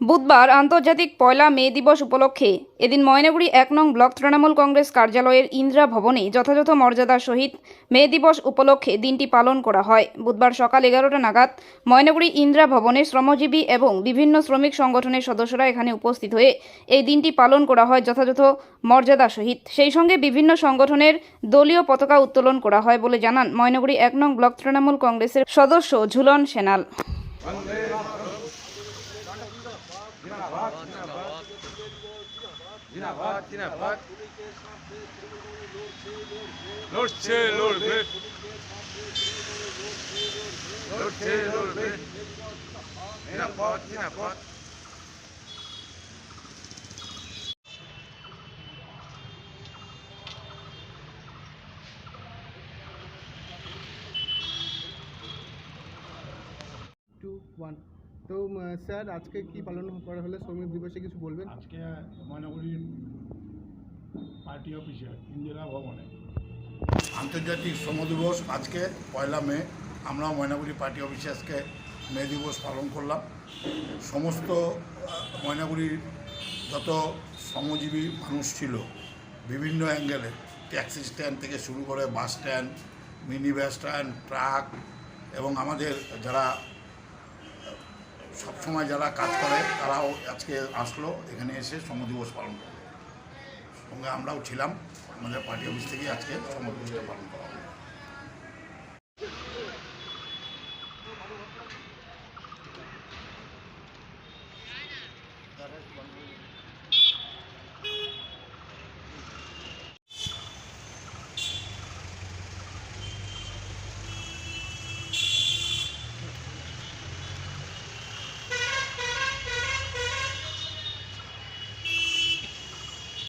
বুধবার আন্তর্জাতিক পয়লা মে দিবস উপলক্ষে এদিন ময়নাগুড়ি এক নং ব্লক তৃণমূল কংগ্রেস কার্যালয়ের ইন্দিরা ভবনে যথাযথ মর্যাদার সহিত মে দিবস উপলক্ষে দিনটি পালন করা হয়। বুধবার সকাল এগারোটা নাগাদ ময়নাগুড়ি ইন্দিরা ভবনে শ্রমজীবী এবং বিভিন্ন শ্রমিক সংগঠনের সদস্যরা এখানে উপস্থিত হয়ে এই দিনটি পালন করা হয় যথাযথ মর্যাদা সহিত। সেই সঙ্গে বিভিন্ন সংগঠনের দলীয় পতাকা উত্তোলন করা হয় বলে জানান ময়নাগুড়ি এক নং ব্লক তৃণমূল কংগ্রেসের সদস্য ঝুলন সেনাল। Zinabad, Zinabad. Zinabad, Zinabad. Lordse, Lordbe. Lordse, Lordbe. Zinabad, Zinabad. Two, one. তো স্যার আজকে কি পালন করা হলো শ্রমিক দিবসে কিছু বলবেন? আজকে ময়নাগুড়ির পার্টি অফিসে ইন্দিরা ভবনে। আন্তর্জাতিক শ্রম দিবস আজকে পয়লা মে। আমরা ময়নাগুড়ি পার্টি অফিসে আজকে মে দিবস পালন করলাম। সমস্ত ময়নাগুড়ির যত শ্রমজীবী মানুষ ছিল বিভিন্ন অ্যাঙ্গেলে ট্যাক্সি স্ট্যান্ড থেকে শুরু করে bus stand mini bus stand truck এবং আমাদের যারা সবসময় যারা কাজ করে, তারাও আজকে আসলো, এখানে এসে শ্রম দিবস পালন করে সঙ্গে আমরাও ছিলাম, আমাদের পার্টি অফিস থেকে আজকে শ্রম দিবসটা পালন করা।